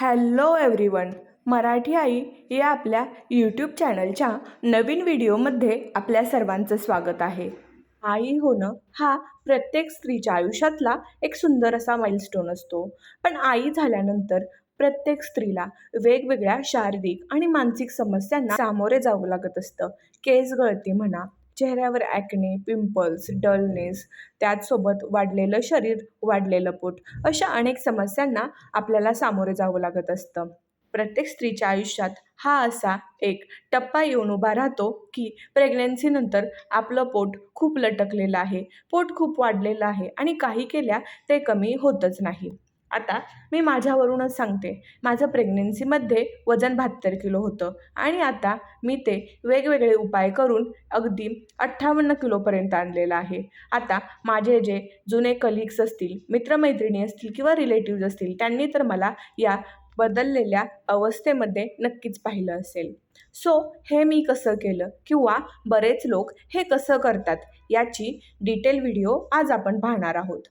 Hello everyone Marathi आई या आपल्या YouTube चॅनलच्या नवीन व्हिडिओमध्ये आपल्या सर्वांचं स्वागत आहे. आई होणं हा प्रत्येक स्त्रीच्या आयुष्यातला एक सुंदर असा माइलस्टोन असतो. पण आई झाल्यानंतर प्रत्येक स्त्रीला वेगवेगळ्या शारीरिक आणि मानसिक समस्यांना सामोरे जावं लागत असतं. केस गळती म्हणा चेहऱ्यावर ॲक्ने पिंपल्स डलनेस त्याचसोबत वाढलेलं शरीर वाढलेलं पोट अशा अनेक समस्यांना आपल्याला सामोरे जावं लागत असतं. प्रत्येक स्त्रीच्या आयुष्यात हा असा एक टप्पा येऊन उभा राहतो की प्रेग्नन्सीनंतर आपलं पोट खूप लटकलेलं आहे पोट खूप वाढलेलं आहे आणि काही केल्या ते कमी होतच नाही. आता मी माझ्यावरूनच सांगते. माझं प्रेग्नेन्सीमध्ये वजन बहात्तर किलो होतं आणि आता मी ते वेगवेगळे उपाय करून अगदी अठ्ठावन्न किलोपर्यंत आणलेलं आहे. आता माझे जे जुने कलिग्स असतील मित्रमैत्रिणी असतील किंवा रिलेटिव्ज असतील त्यांनी तर मला या बदललेल्या अवस्थेमध्ये नक्कीच पाहिलं असेल. सो हे मी कसं केलं किंवा बरेच लोक हे कसं करतात याची डिटेल व्हिडिओ आज आपण पाहणार आहोत.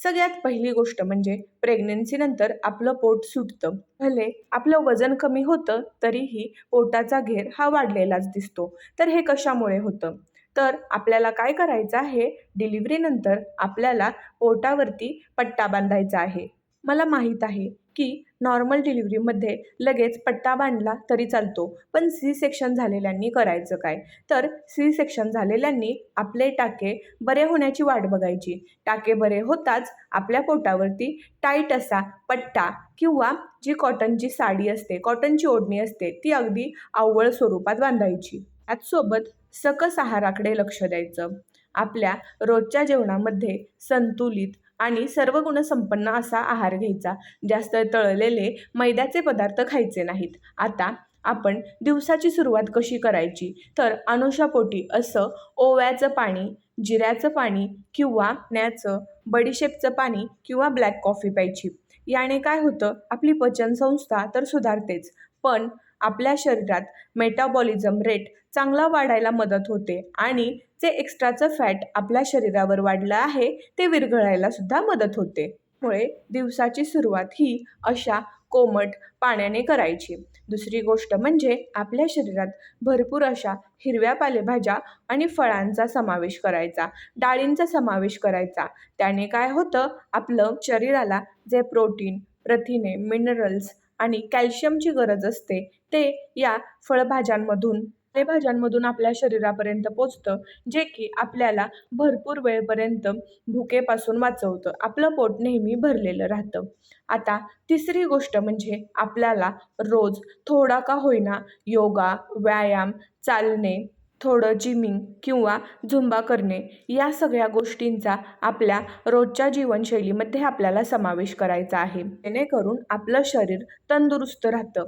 सगळ्यात पहिली गोष्ट म्हणजे प्रेग्नन्सीनंतर आपलं पोट सुटतं. भले आपलं वजन कमी होतं तरीही पोटाचा घेर हा वाढलेलाच दिसतो. तर हे कशामुळे होतं? तर आपल्याला काय करायचं आहे? डिलिव्हरीनंतर आपल्याला पोटावरती पट्टा बांधायचा आहे. मला माहीत आहे की नॉर्मल डिलिव्हरीमध्ये लगेच पट्टा बांधला तरी चालतो. पण सी सेक्शन झालेल्यांनी करायचं काय? तर सी सेक्शन झालेल्यांनी आपले टाके बरे होण्याची वाट बघायची. टाके बरे होताच आपल्या पोटावरती टाईट असा पट्टा किंवा जी कॉटनची साडी असते कॉटनची ओढणी असते ती अगदी आवळ स्वरूपात बांधायची. त्याचसोबत सकस आहाराकडे लक्ष द्यायचं. आपल्या रोजच्या जेवणामध्ये संतुलित आणि सर्व गुणसंपन्न असा आहार घ्यायचा. जास्त तळलेले मैद्याचे पदार्थ खायचे नाहीत. आता आपण दिवसाची सुरुवात कशी करायची? तर अनुषापोटी असं ओव्याचं पाणी जिऱ्याचं पाणी किंवा न्याचं बडीशेपचं पाणी किंवा ब्लॅक कॉफी प्यायची. याने काय होतं? आपली पचनसंस्था तर सुधारतेच. पण आपल्या शरीरात मेटाबॉलिझम रेट चांगला वाढायला मदत होते आणि जे एक्स्ट्राचं फॅट आपल्या शरीरावर वाढलं आहे ते विरघळायला सुद्धा मदत होते. त्यामुळे दिवसाची सुरुवात ही अशा कोमट पाण्याने करायची. दुसरी गोष्ट म्हणजे आपल्या शरीरात भरपूर अशा हिरव्या पालेभाज्या आणि फळांचा समावेश करायचा डाळींचा समावेश करायचा. त्याने काय होतं? आपलं शरीराला जे प्रोटीन प्रथिने मिनरल्स आणि कॅल्शियमची गरज असते ते या फळभाज्यांमधून पालेभाज्यांमधून आपल्या शरीरापर्यंत पोचतं जे की आपल्याला भरपूर वेळपर्यंत भुकेपासून वाचवतं. आपलं पोट नेहमी भरलेलं राहतं. आता तिसरी गोष्ट म्हणजे आपल्याला रोज थोडा का होईना योगा व्यायाम चालणे थोडं जिमिंग किंवा झुंबा करणे या सगळ्या गोष्टींचा आपल्या रोजच्या जीवनशैलीमध्ये आपल्याला समावेश करायचा आहे. जेणेकरून आपलं शरीर तंदुरुस्त राहतं.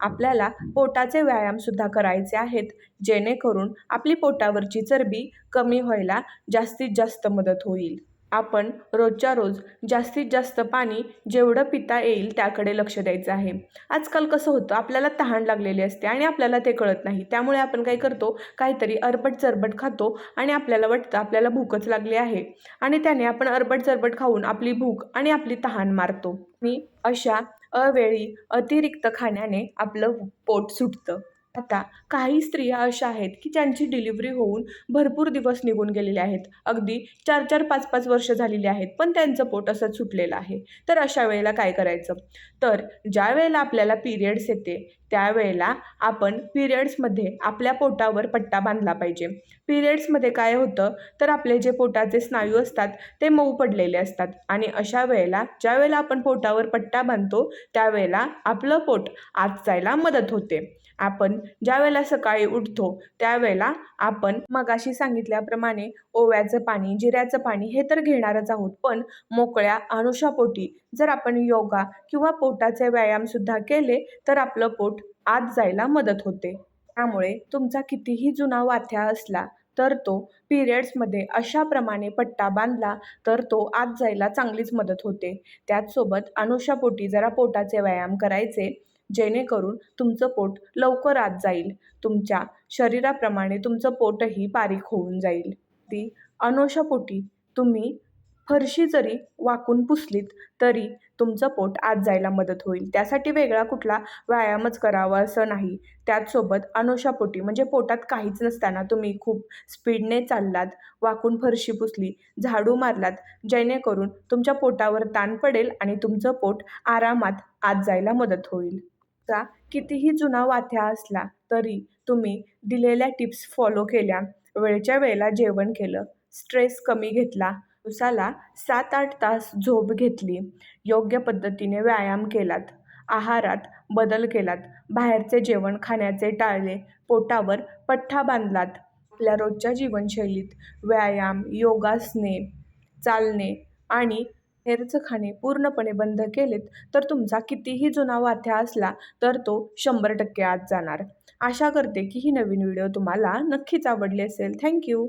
आपल्याला पोटाचे व्यायामसुद्धा करायचे आहेत जेणेकरून आपली पोटावरची चरबी कमी व्हायला जास्तीत जास्त मदत होईल. आपण रोजच्या रोज जास्तीत जास्त पाणी जेवढं पिता येईल त्याकडे लक्ष द्यायचं आहे. आजकाल कसं होतं आपल्याला तहान लागलेली असते आणि आपल्याला ते कळत नाही. त्यामुळे आपण काय करतो काहीतरी अरबट चरबट खातो आणि आपल्याला वाटतं आपल्याला भूकच लागली आहे. आणि त्याने आपण अरबट चरबट खाऊन आपली भूक आणि आपली तहान मारतो. मी अशा अवेळी अतिरिक्त खाण्याने आपलं पोट सुटतं. आता काही स्त्रिया अशा आहेत की ज्यांची डिलिव्हरी होऊन भरपूर दिवस निघून गेलेले आहेत. अगदी चार चार पाच पाच वर्ष झालेली आहेत पण त्यांचं पोट असंच सुटलेलं आहे. तर अशा वेळेला काय करायचं? तर ज्या वेळेला आपल्याला पिरियड्स येते त्यावेळेला आपण पिरियड्समध्ये आपल्या पोटावर पट्टा बांधला पाहिजे. पिरियड्समध्ये काय होतं? तर आपले जे पोटाचे स्नायू असतात ते मऊ पडलेले असतात. आणि अशा वेळेला ज्या वेळेला आपण पोटावर पट्टा बांधतो त्यावेळेला आपलं पोट आत जायला मदत होते. आपण ज्या वेळेला सकाळी उठतो त्यावेळेला आपण मगाशी सांगितल्याप्रमाणे ओव्याचं पाणी जिऱ्याचं पाणी हे तर घेणारच आहोत. पण मोकळ्या अनुषापोटी जर आपण योगा किंवा पोटाचे व्यायामसुद्धा केले तर आपलं पोट आत जायला मदत होते. त्यामुळे तुमचा कितीही जुना वाथ्या असला तर तो पिरियड्समध्ये अशाप्रमाणे पट्टा बांधला तर तो आत जायला चांगलीच मदत होते. त्याचसोबत अनुषापोटी जरा पोटाचे व्यायाम करायचे जेणेकरून तुमचं पोट लवकर आत जाईल. तुमच्या शरीराप्रमाणे तुमचं पोटही बारीक होऊन जाईल. ती अनुषापोटी तुम्ही फरशी जरी वाकून पुसलीत तरी तुमचं पोट आत जायला मदत होईल. त्यासाठी वेगळा कुठला व्यायामच करावा असं नाही. त्याचसोबत अनुशापोटी म्हणजे पोटात काहीच नसताना तुम्ही खूप स्पीडने चाललात वाकून फरशी पुसली झाडू मारलात जेणेकरून तुमच्या पोटावर ताण पडेल आणि तुमचं पोट आरामात आत जायला मदत होईल. चा कितीही जुना वाथ्या असला तरी तुम्ही दिलेल्या टिप्स फॉलो केल्या वेळच्या वेळेला जेवण केलं स्ट्रेस कमी घेतला दिवसाला सात आठ तास झोप घेतली. योग्य पद्धतीने व्यायाम केलात. आहारात बदल केलात. बाहेरचे जेवण खाण्याचे टाळले पोटावर पठ्ठा बांधलात. आपल्या रोजच्या जीवनशैलीत व्यायाम योगासने चालणे आणि हेरचं खाणे पूर्णपणे बंद केलेत तर तुमचा कितीही जुना वाथ्या असला तर तो शंभर टक्के आत जाणार. आशा करते की ही नवीन व्हिडिओ तुम्हाला नक्कीच आवडली असेल. थँक्यू!